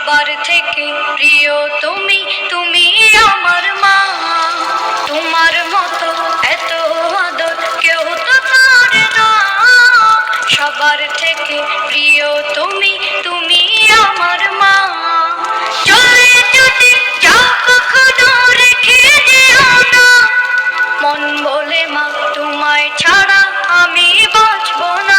সবার থেকে প্রিয় তুমি তুমি আমার মা। তোমার মতো এত আদর কেউ তো পারে না। সবার থেকে প্রিয় তুমি তুমি আমার মা। চলে যদি মন বলে মা, তোমায় ছাড়া আমি বাঁচব না।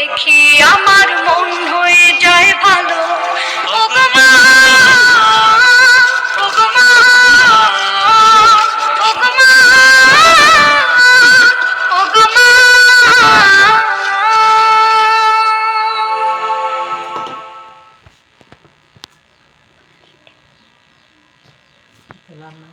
দেখি আমার মন হয়ে যায় ভালো Lama.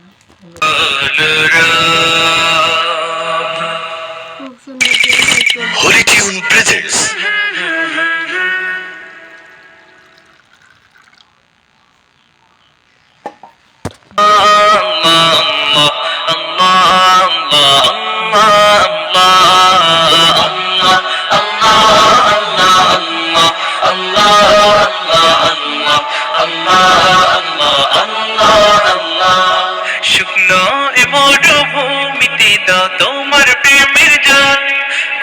তোমার প্রেমের জান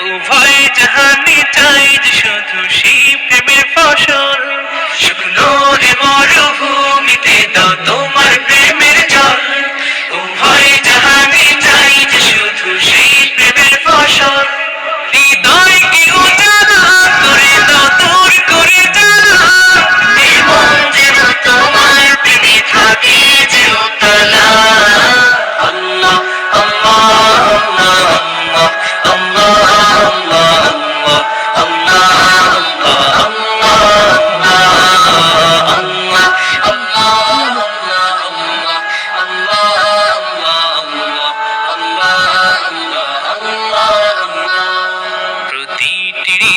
উভয় জাহানি চাই শুধু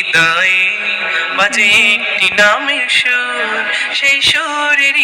হৃদয়ে বাজে একটি নামের সুর সেই সুরের